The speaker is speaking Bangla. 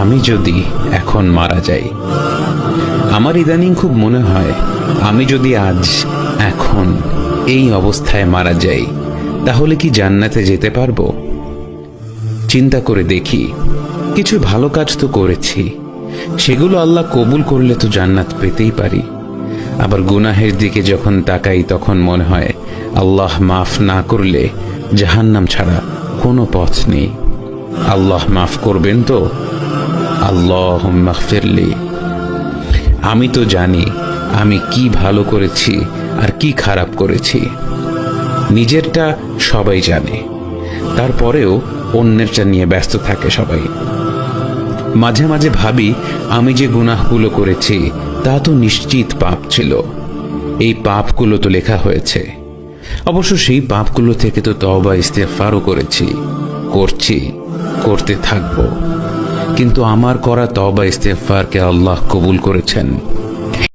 আমি যদি এখন মারা যাই, আমার ইদানিং খুব মনে হয়, আমি যদি আজ এখন এই অবস্থায় মারা যাই, তাহলে কি জান্নাতে যেতে পারব? চিন্তা করে দেখি, কিছু ভালো কাজ তো করেছি, সেগুলো আল্লাহ কবুল করলে তো জান্নাত পেতেই পারি। আবার গুনাহের দিকে যখন তাকাই, তখন মনে হয়, আল্লাহ মাফ না করলে জাহান্নাম ছাড়া কোনো পথ নেই। আল্লাহ মাফ করবেন তো? আল্লাহ মাফিরলি আমি তো জানি আমি কি ভালো করেছি আর কি খারাপ করেছি। নিজেরটা সবাই জানে। তারপরেও অন্যেরটা নিয়ে ব্যস্ত থাকে সবাই। মাঝে মাঝে ভাবি, আমি যে গুনাহগুলো করেছি, তা তো নিশ্চিত পাপ ছিল। এই পাপগুলো তো লেখা হয়েছে। অবশ্য সেই পাপগুলো থেকে তো তবা ইস্তেফারও করেছি। করছি। করতে থাকব। কিন্তু আমার করা তবা ইস্তেফারকে আল্লাহ কবুল করেছেন।